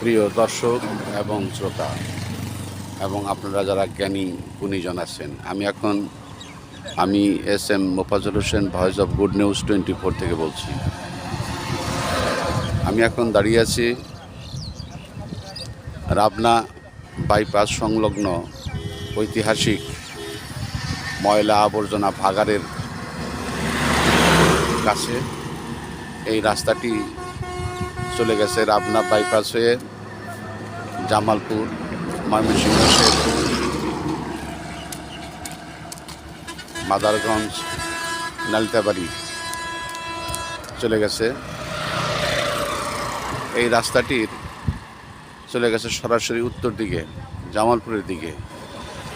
প্রিয় দর্শক এবং শ্রোতা এবং আপনারা যারা জ্ঞানী গুণীজন আছেন, আমি এখন আমি S M Mofazul Hossain, voice of good news twenty four থেকে বলছি। আমি এখন দাঁড়িয়ে আছি রাবনা বাইপাস সংলগ্ন ঐতিহাসিক ময়লা আবর্জনা ভাগাড়ের কাছে। এই রাস্তাটি চলে গেছে রাবনা বাইপাস হয়ে জামালপুর, ময়মনসিংহ, শেরপুর, মাদারগঞ্জ, নালিতাবাড়ি চলে গেছে। এই রাস্তাটির চলে গেছে সরাসরি উত্তর দিকে, জামালপুরের দিকে।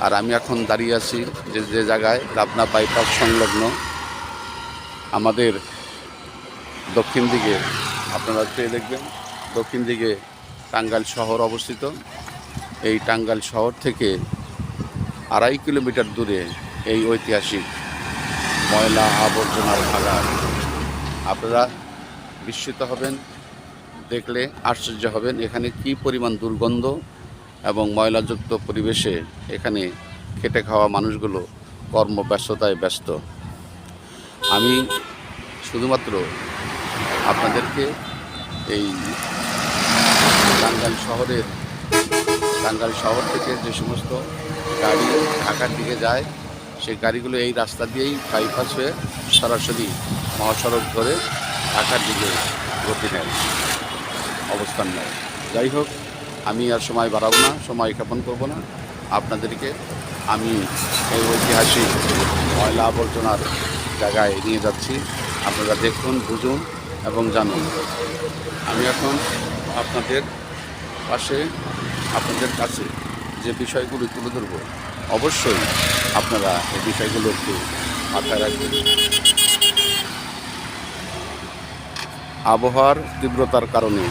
আর আমি এখন দাঁড়িয়ে আছি যে যে জায়গায় রাবনা বাইপাস সংলগ্ন আমাদের দক্ষিণ দিকে আপনারা চেয়ে দেখবেন। দক্ষিণ দিকে টাঙ্গাইল শহর অবস্থিত। এই টাঙ্গাইল শহর থেকে আড়াই কিলোমিটার দূরে এই ঐতিহাসিক ময়লা আবর্জনার ভাগার আপনারা বিস্মিত হবেন, দেখলে আশ্চর্য হবেন এখানে কি পরিমাণ দুর্গন্ধ এবং ময়লাযুক্ত পরিবেশে এখানে খেটে খাওয়া মানুষগুলো কর্মব্যস্ততায় ব্যস্ত। আমি শুধুমাত্র আপনাদেরকে এই টাঙ্গাইল শহরের, টাঙ্গাইল শহর থেকে যে সমস্ত গাড়ি ঢাকার দিকে যায়, সেই গাড়িগুলো এই রাস্তা দিয়েই বাইপাস হয়ে সরাসরি মহাসড়ক ধরে ঢাকার দিকে গতি নেয়, অবস্থান নেয়। যাই হোক, আমি আর সময় বাড়াবো না, সময় ক্ষেপণ করব না। আপনাদেরকে আমি এই ঐতিহাসিক ময়লা আবর্জনার জায়গায় নিয়ে যাচ্ছি। আপনারা দেখুন, বুঝুন এবং জানুন। আমি এখন আপনাদের পাশে, আপনাদের কাছে যে বিষয়গুলি তুলে ধরবো, অবশ্যই আপনারা এই বিষয়গুলো একটু মাথায় রাখবেন। আবহাওয়ার তীব্রতার কারণে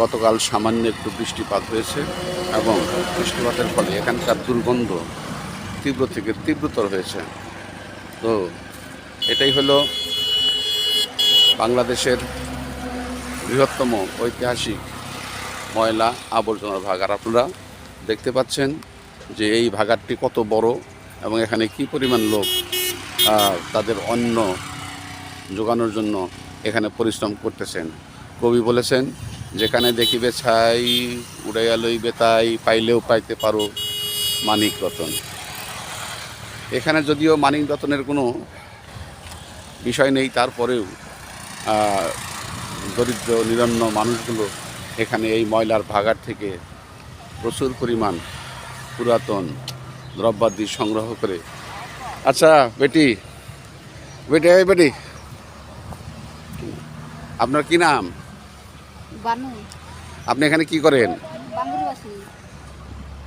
গতকাল সামান্য একটু বৃষ্টিপাত হয়েছে এবং বৃষ্টিপাতের ফলে এখানকার দুর্গন্ধ তীব্র থেকে তীব্রতর হয়েছে। তো এটাই হলো বাংলাদেশের বৃহত্তম ঐতিহাসিক ময়লা আবর্জনার ভাগার। আপনারা দেখতে পাচ্ছেন যে এই ভাগারটি কত বড় এবং এখানে কি পরিমাণ লোক তাদের অন্ন যোগানোর জন্য এখানে পরিশ্রম করতেছেন। কবি বলেছেন, যেখানে দেখিবে ছাই, উড়াইয়া লইবে তাই, পাইলেও পাইতে পারো মানিক রতন। এখানে যদিও মানিক রতনের কোনো বিষয় নেই, তারপরেও দরিদ্র নিরন্ন মানুষগুলো এখানে এই ময়লার ভাগার থেকে প্রচুর পরিমাণ পুরাতন দ্রব্যাদি সংগ্রহ করে। আচ্ছা বেটি বেটি এই বেটি আপনার কি নাম? আপনি এখানে কি করেন?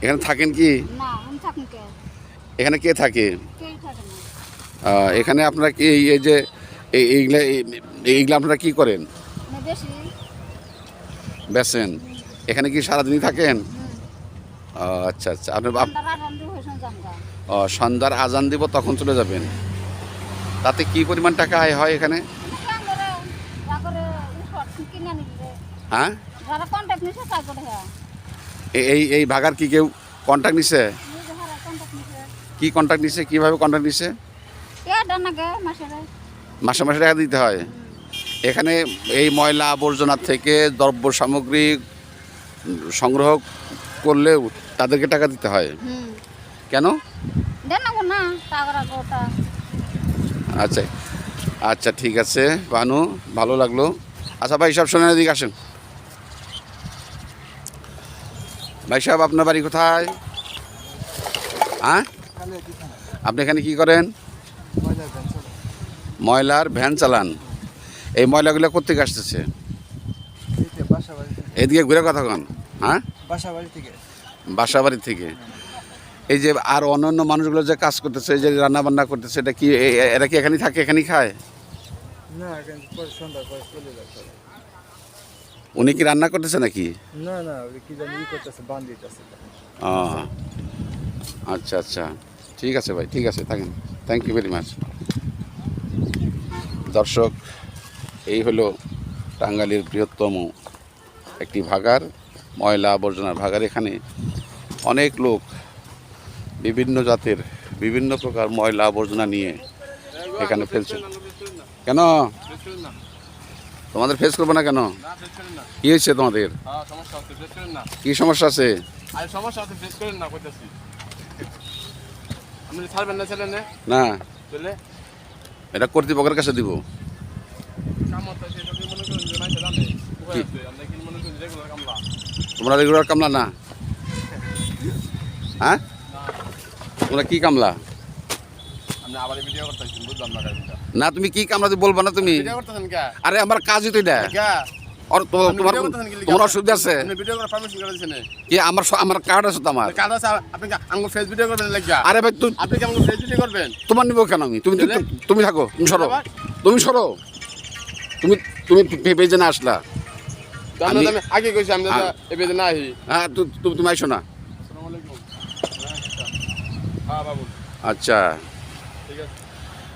এখানে থাকেন কি? এখানে কে থাকে? এখানে আপনারা কি এই- যে এই- এইগুলা এই- এইগুলা আপনারা কি করেন? মানে বেছেন এখানে কি সারাদিনই থাকেন। আচ্ছা আচ্ছা। আপনি আপ- ঠান্ডা রান্ধু হয়েছে জানগা আহ, সন্ধ্যার আজান দিব তখন চলে যাবেন। তাতে কি পরিমাণ টাকা আয় হয় এখানে? হ্যাঁ? এই এই ভাগার কি কেউ কন্ট্যাক্ট নিছে? কি কন্ট্যাক্ট নিছে? কীভাবে কন্ট্যাক্ট নিছে? মাসে মাসে টাকা দিতে হয়? এখানে এই ময়লা আবর্জনা থেকে দ্রব্য সামগ্রী সংগ্রহ করলেও তাদেরকে টাকা দিতে হয়। কেন? না গো না টাকা গোটা। আচ্ছা আচ্ছা ঠিক আছে বানু ভালো লাগল। আচ্ছা ভাই সব শোনেন এদিকে আসেন। ভাই সাহেব আপনার বাড়ি কোথায়? হ্যাঁ? আপনি এখানে কি করেন? ময়লার ভ্যান চালান। এই ময়লাগুলো কোথেকে আসতেছে? এদিকে ঘুরে কথা কন হ্যাঁ? বাসা বাড়ি থেকে। এই যে আর অন্যান্য মানুষগুলো যে কাজ করতেছে এই যে রান্না বান্না করতেছে এটা কি এরা কি এখানেই থাকে এখানেই খায়? উনি কি রান্না করতেছে নাকি? না না কি জানি করতেছে বান আচ্ছা আচ্ছা। ঠিক আছে ভাই ঠিক আছে থাকেন। থ্যাংক ইউ ভেরি মাচ দর্শক এই হলো টাঙ্গাইলের বৃহত্তম একটি ভাগার ময়লা আবর্জনার ভাগার। এখানে অনেক লোক বিভিন্ন জাতের বিভিন্ন প্রকার ময়লা আবর্জনা নিয়ে এখানে ফেলছেন কেন? তোমাদের ফেস করব না কেন? কি হয়েছে তোমাদের? কি সমস্যা আছে? না এটা কর্তৃপক্ষের কাছে দিব। তোমরা রেগুলার কামলা না? হ্যাঁ? তোমরা কি কামলা? না তুমি কি কামলা বলবা না তুমি? আরে আমার কাজই তো এটা। তোমার অসুবিধা আছে? কি আমার আমার কার্ড আছে তো আমার? কাজ আছে আপনি কি আমাকে ফেস ভিডিও করবেন লাগিয়া আরে ভাই আপনি কি আমাকে ফেস ভিডিও করবেন? তোমার নিবো কেন আমি? তুমি তুমি থাকো তুমি সরো। তুমি সরো। তুমি তুমি পেজে না আসলা? আমি- আগে কইছি আমি তো আ- এবে না আহি হ্যাঁ তু- তু- তুমি আইসো না। হ্যাঁ আচ্ছা।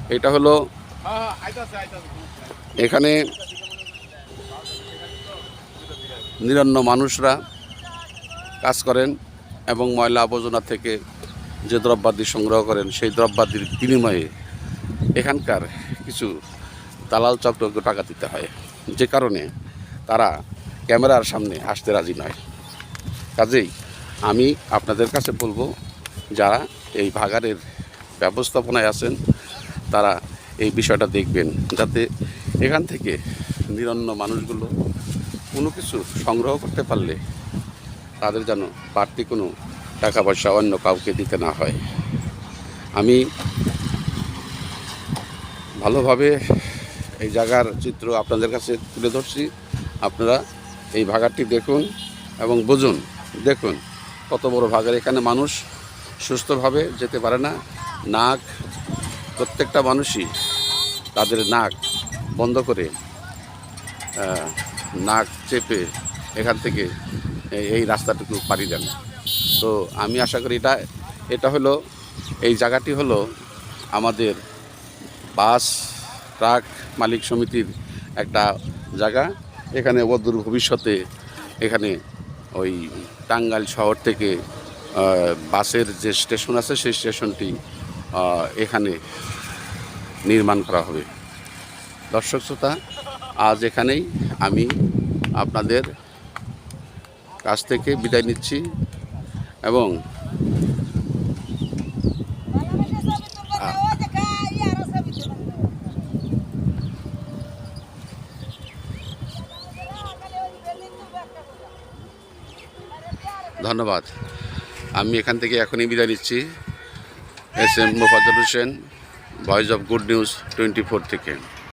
এটা হলো হ্যাঁ হ্যাঁ এখানে নিরন্ন মানুষরা কাজ করেন এবং ময়লা আবর্জনা থেকে যে দ্রব্যাদি সংগ্রহ করেন সেই দ্রব্যাদির বিনিময়ে এখানকার কিছু দালাল চক্রকে টাকা দিতে হয়। যে কারণে তারা ক্যামেরার সামনে আসতে রাজি নয়। কাজেই আমি আপনাদের কাছে বলব, যারা এই ভাগাড়ের ব্যবস্থাপনায় আছেন, তারা এই বিষয়টা দেখবেন, যাতে এখান থেকে নিরন্ন মানুষগুলো কোনো কিছু সংগ্রহ করতে পারলে তাদের যেন বাড়তি কোনো টাকা পয়সা অন্য কাউকে দিতে না হয়। আমি ভালোভাবে এই জায়গার চিত্র আপনাদের কাছে তুলে ধরছি। আপনারা এই ভাগারটি দেখুন এবং বুঝুন, দেখুন কত বড় ভাগার। এখানে মানুষ সুস্থভাবে যেতে পারে না। নাক, প্রত্যেকটা মানুষই তাদের নাক বন্ধ করে নাক চেপে এখান থেকে এই- রাস্তাটুকু পাড়ি দেন। তো আমি আশা করি এটা এটা হলো, এই জায়গাটি হলো আমাদের বাস ট্রাক মালিক সমিতির একটা জায়গা। এখানে অদূর ভবিষ্যতে এখানে ওই টাঙ্গাইল শহর থেকে বাসের যে স্টেশন আছে সেই স্টেশনটি এখানে নির্মাণ করা হবে। দর্শক শ্রোতা, আজ এখানেই আমি আপনাদের কাছ থেকে বিদায় নিচ্ছি এবং ধন্যবাদ। আমি এখান থেকে এখনই বিদায় নিচ্ছি। S M Mofazzal Hossain, voice of good news twenty four থেকে।